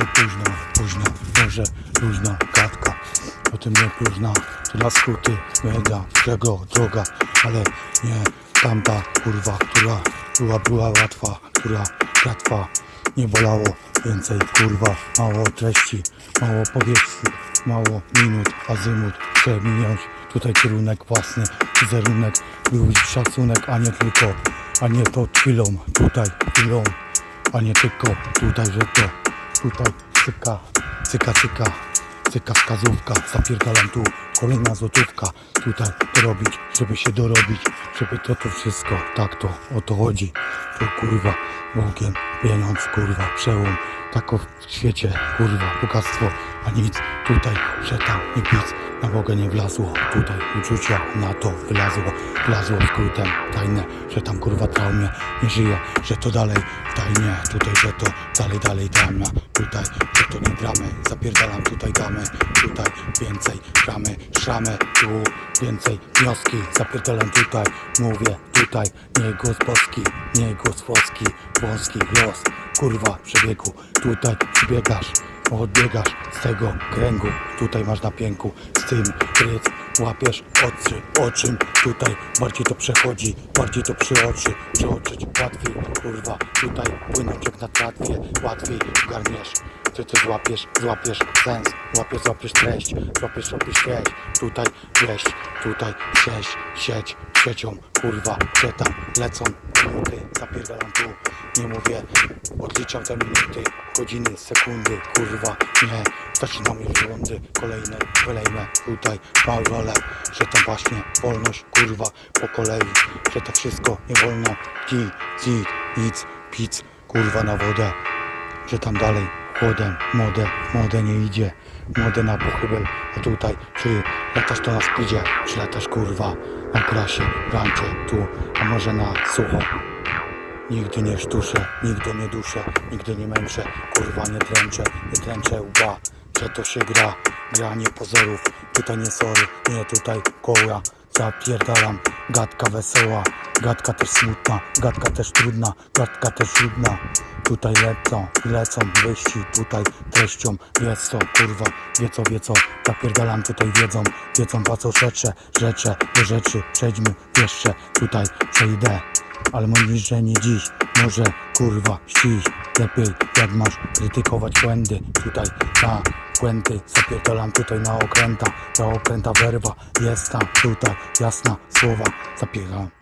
że późno, późno, może luźna gadka. O tym nie próżna, to na skróty mega, tego droga, ale nie tamta kurwa, która była, była łatwa, która łatwa, nie bolało więcej kurwa, mało treści, mało powierzchni, mało minut, azymut, chcę minąć tutaj kierunek własny, wizerunek, był szacunek, a nie tylko, a nie to chwilą, tutaj chwilą, a nie tylko tutaj, że to, tutaj cyka, cyka, cyka, cyka wskazówka, zapierdalam tu, kolejna złotówka, tutaj to robić, żeby się dorobić, żeby to to wszystko, tak to, o to chodzi, tu kurwa, Bogiem, pieniądz, kurwa, przełom, tak o w świecie, kurwa, bogactwo, a nic, tutaj, że tam nie pic, na Boga nie wlazło, tutaj uczucia na to wylazło, wlazło skrótem, tajne, że tam kurwa traumie nie żyje, że to dalej tajnie, tutaj, że to dalej, dalej drama, tutaj, że to nie dramy, zapierdalam tutaj damy, tutaj więcej gramy, szramy, tu więcej wnioski, zapierdalam tutaj, mówię tutaj, nie głos polski, nie głos włoski, wąski los, kurwa przebiegu, tutaj przybiegasz, odbiegasz z tego kręgu, tutaj masz na pięku, z tym gryz, łapiesz oczy, o czym tutaj bardziej to przechodzi, bardziej to przy oczy, przeoczyć łatwiej, kurwa, tutaj płynąć jak na tratwie, łatwiej garniesz, ty to złapiesz, złapiesz sens, złapiesz, złapiesz treść, złapiesz, złapiesz treść, tutaj wleść, tutaj sieć, sieć, siecią, kurwa, że tam lecą minuty, zapierdalam tu, nie mówię, odliczam te minuty, godziny, sekundy, kurwa, nie, zaczynam już rundy, kolejne, kolejne, tutaj mam rolę, że tam właśnie wolność, kurwa, po kolei, że to wszystko nie wolno, ki, zik, nic, pic, kurwa na wodę, że tam dalej chłodem, młode, młode nie idzie, młode na pochybel, a tutaj, czy latasz to na spidzie, czy latasz kurwa na krasie, rancie, tu, a może na sucho. Nigdy nie sztuszę, nigdy nie duszę, nigdy nie męczę, kurwa nie dręczę, nie dręczę łba, że to się gra, gra nie pozorów, tutaj nie sory, nie tutaj koła, zapierdalam, gadka wesoła, gadka też smutna, gadka też trudna, gadka też trudna, tutaj lecą, lecą wyści, tutaj treścią, wiedzą, kurwa, wie co, wie co, zapierdalam tutaj wiedzą, wiedzą po co rzecze, rzecze, do rzeczy, przejdźmy jeszcze, tutaj przejdę. Ale mówisz, że nie dziś, może kurwa ściś. Lepiej jak masz krytykować błędy. Tutaj na błędy Zapierdalam tutaj na okręta. Na okręta werwa Jest tam tutaj jasna słowa. Zapieram